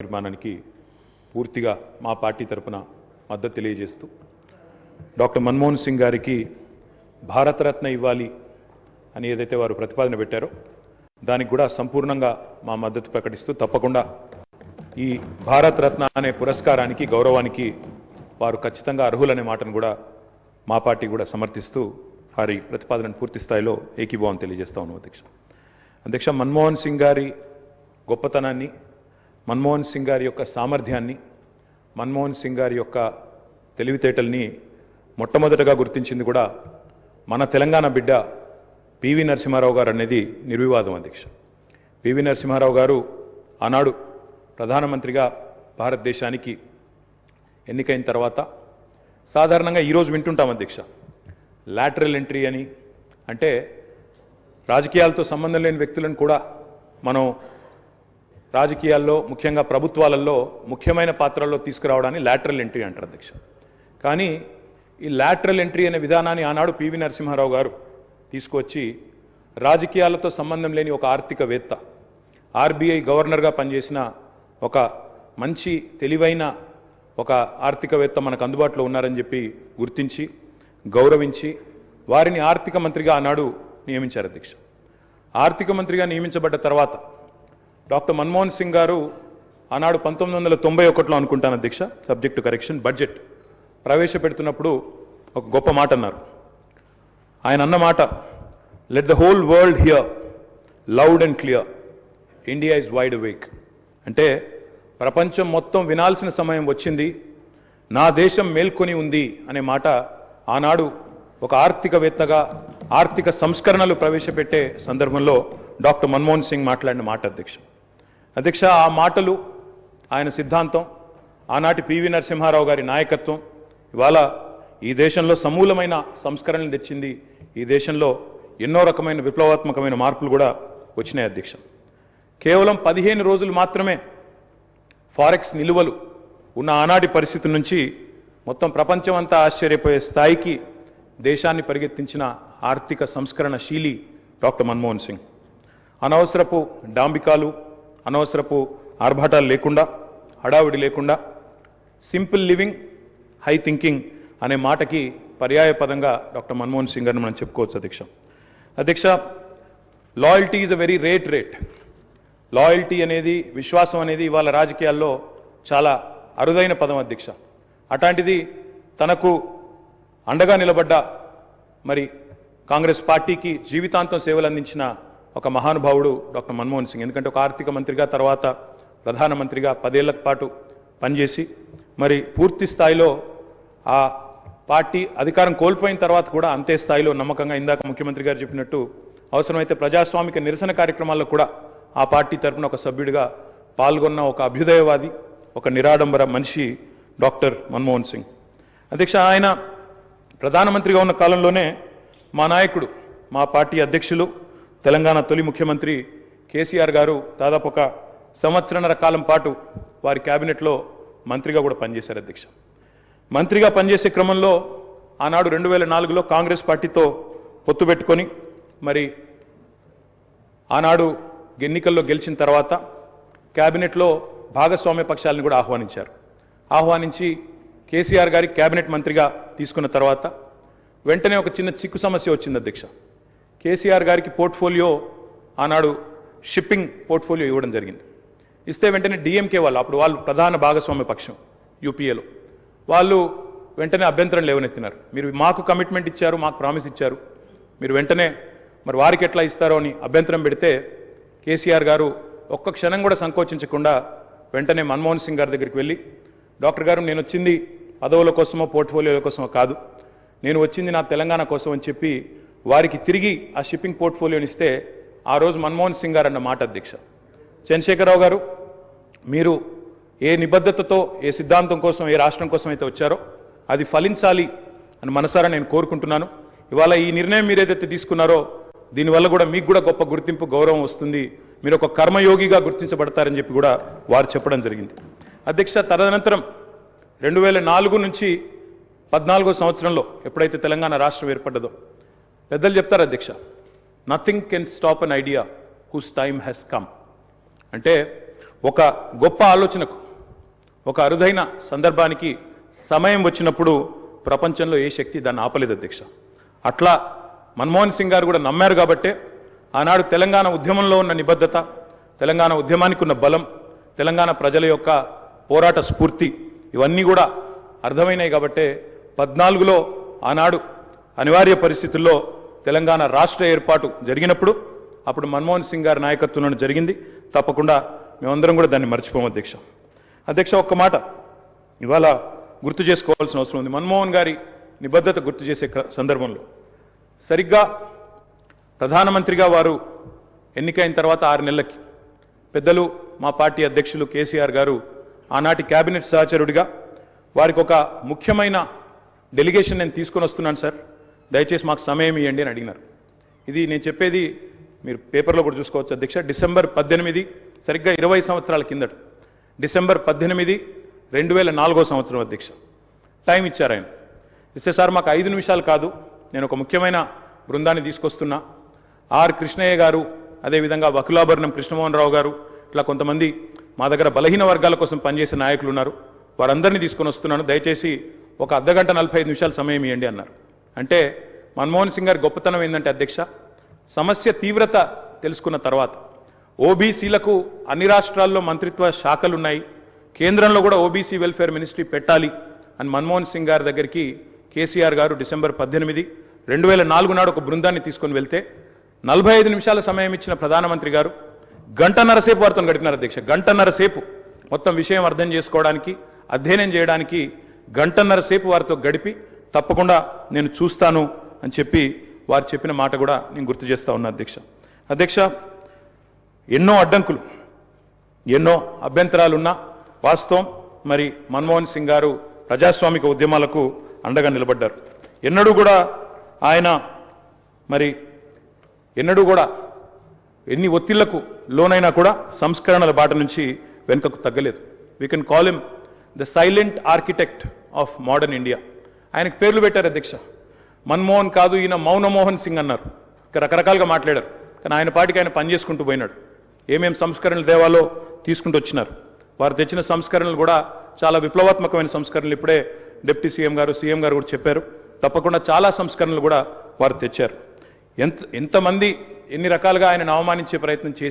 నిర్మాణానికి పూర్తిగా మా పార్టీ తరపున మద్దతు తెలియజేస్తూ డాక్టర్ మన్మోహన్ సింగ్ గారికి భారతరత్న ఇవ్వాలి అని ఏదైతే వారు ప్రతిపాదన పెట్టారో దానికి కూడా సంపూర్ణంగా మా మద్దతు ప్రకటిస్తూ తప్పకుండా ఈ భారతరత్న అనే పురస్కారానికి గౌరవానికి వారు ఖచ్చితంగా అర్హులనే మాటను కూడా మా పార్టీ కూడా సమర్థిస్తూ వారి ప్రతిపాదనను పూర్తి స్థాయిలో ఏకీభావం తెలియజేస్తా ఉన్నాం అధ్యక్ష. అధ్యక్ష మన్మోహన్ సింగ్ గారి గొప్పతనాన్ని మన్మోహన్ సింగ్ గారి యొక్క సామర్థ్యాన్ని మన్మోహన్ సింగ్ గారి యొక్క తెలివితేటల్ని మొట్టమొదటగా గుర్తించింది కూడా మన తెలంగాణ బిడ్డ పివి నరసింహారావు గారు అనేది నిర్వివాదం అధ్యక్ష. పివి నరసింహారావు గారు ఆనాడు ప్రధానమంత్రిగా భారతదేశానికి ఎన్నికైన తర్వాత సాధారణంగా ఈరోజు వింటుంటాం అధ్యక్ష. లాటరల్ ఎంట్రీ అని. అంటే రాజకీయాలతో సంబంధం లేని వ్యక్తులను కూడా మనం రాజకీయాల్లో ముఖ్యంగా ప్రభుత్వాలలో ముఖ్యమైన పాత్రల్లో తీసుకురావడాన్ని లాటరల్ ఎంట్రీ అంటారు అధ్యక్ష. కానీ ఈ లాటరల్ ఎంట్రీ అనే విధానాన్ని ఆనాడు పివి నరసింహారావు గారు తీసుకొచ్చి రాజకీయాలతో సంబంధం లేని ఒక ఆర్థికవేత్త ఆర్బీఐ గవర్నర్గా పనిచేసిన ఒక మంచి తెలివైన ఒక ఆర్థికవేత్త మనకు అందుబాటులో ఉన్నారని చెప్పి గుర్తించి గౌరవించి వారిని ఆర్థిక మంత్రిగా ఆనాడు నియమించారు అధ్యక్ష. ఆర్థిక మంత్రిగా నియమించబడ్డ తర్వాత డాక్టర్ మన్మోహన్ సింగ్ గారు ఆనాడు పంతొమ్మిది వందల తొంభై ఒకటిలో అనుకుంటాను అధ్యక్ష సబ్జెక్టు కరెక్షన్ బడ్జెట్ ప్రవేశపెడుతున్నప్పుడు ఒక గొప్ప మాట అన్నారు. ఆయన అన్న మాట let the whole world hear loud and clear India is wide wake అంటే ప్రపంచం మొత్తం వినాల్సిన సమయం వచ్చింది. నా దేశం మేల్కొని ఉంది అనే మాట ఆనాడు ఒక ఆర్థికవేత్తగా ఆర్థిక సంస్కరణలు ప్రవేశపెట్టే సందర్భంలో డాక్టర్ మన్మోహన్ సింగ్ మాట్లాడిన మాట అధ్యక్ష. అధ్యక్ష ఆ మాటలు ఆయన సిద్ధాంతం ఆనాటి పివి నరసింహారావు గారి నాయకత్వం ఇవాళ ఈ దేశంలో సమూలమైన సంస్కరణలు తెచ్చింది. ఈ దేశంలో ఎన్నో రకమైన విప్లవాత్మకమైన మార్పులు కూడా వచ్చినాయి అధ్యక్ష. కేవలం పదిహేను రోజులు మాత్రమే ఫారెక్స్ నిలువలు ఉన్న ఆనాటి పరిస్థితి నుంచి మొత్తం ప్రపంచమంతా ఆశ్చర్యపోయే స్థాయికి దేశాన్ని పరిగెత్తించిన ఆర్థిక సంస్కరణ శీలి డాక్టర్ మన్మోహన్ సింగ్. అనవసరపు డాంబికాలు అనవసరపు ఆర్భాటాలు లేకుండా హడావిడి లేకుండా సింపుల్ లివింగ్ హై థింకింగ్ అనే మాటకి పర్యాయ పదంగా డాక్టర్ మన్మోహన్ సింగ్ గారిని మనం చెప్పుకోవచ్చు అధ్యక్ష. అధ్యక్ష loyalty is a very rare trait loyalty అనేది విశ్వాసం అనేది ఇవాళ రాజకీయాల్లో చాలా అరుదైన పదం అధ్యక్ష. అట్లాంటిది తనకు అండగా నిలబడ్డ మరి కాంగ్రెస్ పార్టీకి జీవితాంతం సేవలు అందించిన ఒక మహానుభావుడు డాక్టర్ మన్మోహన్ సింగ్. ఎందుకంటే ఒక ఆర్థిక మంత్రిగా తర్వాత ప్రధానమంత్రిగా పదేళ్ళ పాటు పనిచేసి మరి పూర్తి స్థాయిలో ఆ పార్టీ అధికారం కోల్పోయిన తర్వాత కూడా అంతే స్థాయిలో నమ్మకంగా ఇందాక ముఖ్యమంత్రి గారు చెప్పినట్టు అవసరమైతే ప్రజాస్వామిక నిరసన కార్యక్రమాల్లో కూడా ఆ పార్టీ తరపున ఒక సభ్యుడిగా పాల్గొన్న ఒక అభ్యుదయవాది ఒక నిరాడంబర మనిషి డాక్టర్ మన్మోహన్ సింగ్. అధ్యక్ష ఆయన ప్రధానమంత్రిగా ఉన్న కాలంలోనే మా నాయకుడు మా పార్టీ అధ్యక్షులు తెలంగాణ తొలి ముఖ్యమంత్రి కేసీఆర్ గారు దాదాపు ఒక సంవత్సరన్నర కాలం పాటు వారి క్యాబినెట్లో మంత్రిగా కూడా పనిచేశారు అధ్యక్ష. మంత్రిగా పనిచేసే క్రమంలో ఆనాడు రెండు వేల నాలుగులో కాంగ్రెస్ పార్టీతో పొత్తు పెట్టుకొని మరి ఆనాడు ఎన్నికల్లో గెలిచిన తర్వాత క్యాబినెట్లో భాగస్వామ్య పక్షాలను కూడా ఆహ్వానించారు. ఆహ్వానించి కేసీఆర్ గారి క్యాబినెట్ మంత్రిగా తీసుకున్న తర్వాత వెంటనే ఒక చిన్న చిక్కు సమస్య వచ్చింది అధ్యక్ష. కేసీఆర్ గారికి పోర్ట్ఫోలియో ఆనాడు షిప్పింగ్ పోర్ట్ఫోలియో ఇవ్వడం జరిగింది. ఇస్తే వెంటనే డిఎంకే వాళ్ళు అప్పుడు వాళ్ళు ప్రధాన భాగస్వామ్య పక్షం యూపీఏలో. వాళ్ళు వెంటనే అభ్యంతరం లేవనెత్తినారు. మీరు మాకు కమిట్మెంట్ ఇచ్చారు మాకు ప్రామిస్ ఇచ్చారు. మీరు వెంటనే మరి వారికి ఎట్లా ఇస్తారో అని అభ్యంతరం పెడితే కేసీఆర్ గారు ఒక్క క్షణం కూడా సంకోచించకుండా వెంటనే మన్మోహన్ సింగ్ గారి దగ్గరికి వెళ్ళి డాక్టర్ గారు నేను వచ్చింది పదవుల కోసమో పోర్ట్ఫోలియోల కోసమో కాదు. నేను వచ్చింది నా తెలంగాణ కోసం అని చెప్పి వారికి తిరిగి ఆ షిప్పింగ్ పోర్ట్ఫోలియోని ఇస్తే ఆ రోజు మన్మోహన్ సింగ్ గారు అన్న మాట అధ్యక్ష. చంద్రశేఖరరావు గారు మీరు ఏ నిబద్ధతతో ఏ సిద్ధాంతం కోసం ఏ రాష్ట్రం కోసం అయితే వచ్చారో అది ఫలించాలి అని మనసారా నేను కోరుకుంటున్నాను. ఇవాళ ఈ నిర్ణయం మీరు ఏదైతే తీసుకున్నారో దీనివల్ల కూడా మీకు కూడా గొప్ప గుర్తింపు గౌరవం వస్తుంది. మీరు ఒక కర్మయోగిగా గుర్తించబడతారని చెప్పి కూడా వారు చెప్పడం జరిగింది. అధ్యక్ష తదనంతరం రెండు వేల నాలుగు నుంచి పద్నాలుగో సంవత్సరంలో ఎప్పుడైతే తెలంగాణ రాష్ట్రం ఏర్పడ్డదో పెద్దలు చెప్తారు అధ్యక్ష nothing can stop an idea whose time has come అంటే ఒక గొప్ప ఆలోచనకు ఒక అరుదైన సందర్భానికి సమయం వచ్చినప్పుడు ప్రపంచంలో ఏ శక్తి దాన్ని ఆపలేదు అధ్యక్ష. అట్లా మన్మోహన్ సింగ్ గారు కూడా నమ్మారు కాబట్టే ఆనాడు తెలంగాణ ఉద్యమంలో ఉన్న నిబద్ధత తెలంగాణ ఉద్యమానికి ఉన్న బలం తెలంగాణ ప్రజల యొక్క పోరాట స్ఫూర్తి ఇవన్నీ కూడా అర్థమైనాయి కాబట్టే పద్నాలుగులో ఆనాడు అనివార్య పరిస్థితుల్లో తెలంగాణ రాష్ట్ర ఏర్పాటు జరిగినప్పుడు అప్పుడు మన్మోహన్ సింగ్ గారి నాయకత్వంలో జరిగింది. తప్పకుండా మేమందరం కూడా దాన్ని మర్చిపోము అధ్యక్ష. అధ్యక్ష ఒక్క మాట. ఇవాళ గుర్తు చేసుకోవాల్సిన అవసరం ఉంది. మన్మోహన్ గారి నిబద్ధత గుర్తు చేసే సందర్భంలో. సరిగ్గా ప్రధానమంత్రిగా వారు ఎన్నికైన తర్వాత ఆరు నెలలకి పెద్దలు మా పార్టీ అధ్యక్షులు కేసీఆర్ గారు ఆనాటి కేబినెట్ సహచరుడిగా వారికి ఒక ముఖ్యమైన డెలిగేషన్ నేను తీసుకొని వస్తున్నాను సార్. దయచేసి మాకు సమయం ఇవ్వండి అని అడిగినారు. ఇది నేను చెప్పేది మీరు పేపర్లో కూడా చూసుకోవచ్చు అధ్యక్ష. డిసెంబర్ పద్దెనిమిది సరిగ్గా ఇరవై సంవత్సరాల కిందట. డిసెంబర్ పద్దెనిమిది రెండు వేల నాలుగో సంవత్సరం అధ్యక్ష. టైం ఇచ్చారు ఆయన. ఇస్తే సార్ మాకు ఐదు నిమిషాలు కాదు. నేను ఒక ముఖ్యమైన బృందాన్ని తీసుకొస్తున్నా. ఆర్ కృష్ణయ్య గారు అదేవిధంగా వకులాభరణం కృష్ణమోహన్ రావు గారు ఇట్లా కొంతమంది మా దగ్గర బలహీన వర్గాల కోసం పనిచేసే నాయకులు ఉన్నారు. వారందరినీ తీసుకొని వస్తున్నాను. దయచేసి ఒక అర్ధగంట నలభై ఐదు నిమిషాలు సమయం ఇవ్వండి అన్నారు. అంటే మన్మోహన్ సింగ్ గారి గొప్పతనం ఏంటంటే అధ్యక్ష సమస్య తీవ్రత తెలుసుకున్న తర్వాత ఓబీసీలకు అన్ని రాష్ట్రాల్లో మంత్రిత్వ శాఖలున్నాయి కేంద్రంలో కూడా ఓబీసీ వెల్ఫేర్ మినిస్ట్రీ పెట్టాలి అని మన్మోహన్ సింగ్ గారి దగ్గరికి కేసీఆర్ గారు డిసెంబర్ పద్దెనిమిది రెండు వేల నాలుగు నాడు ఒక బృందాన్ని తీసుకొని వెళ్తే నలభై ఐదు నిమిషాల సమయం ఇచ్చిన ప్రధానమంత్రి గారు గంటన్నరసేపు వారితో గడిపినారు అధ్యక్ష. గంటన్నరసేపు మొత్తం విషయం అర్థం చేసుకోవడానికి అధ్యయనం చేయడానికి గంటన్నరసేపు వారితో గడిపి తప్పకుండా నేను చూస్తాను అని చెప్పి వారు చెప్పిన మాట కూడా నేను గుర్తు చేస్తా ఉన్నా అధ్యక్ష. అధ్యక్ష ఎన్నో అడ్డంకులు ఎన్నో అభ్యంతరాలున్నా వాస్తవం మరి మన్మోహన్ సింగ్ గారు ప్రజాస్వామిక ఉద్యమాలకు అండగా నిలబడ్డారు. ఎన్నడూ కూడా ఆయన మరి ఎన్నడూ కూడా ఎన్ని ఒత్తిళ్ళకు లోనైనా కూడా సంస్కరణల బాట నుంచి వెనుకకు తగ్గలేదు. We can call him the silent architect of modern India ఆయనకు పేర్లు పెట్టారు అధ్యక్ష. మన్మోహన్ కాదు ఈయన మౌనమోహన్ సింగ్ అన్నారు. రకరకాలుగా మాట్లాడారు. కానీ ఆయన పాటికి ఆయన పనిచేసుకుంటూ పోయినాడు. ఏమేం సంస్కరణలు దేవాలో తీసుకుంటూ వచ్చినారు. వారు తెచ్చిన సంస్కరణలు కూడా చాలా విప్లవాత్మకమైన సంస్కరణలు ఇప్పుడే డిప్యూటీ సీఎం గారు సీఎం గారు కూడా చెప్పారు. తప్పకుండా చాలా సంస్కరణలు కూడా వారు తెచ్చారు. ఎంత ఎంతమంది ఎన్ని రకాలుగా ఆయనను అవమానించే ప్రయత్నం చేసి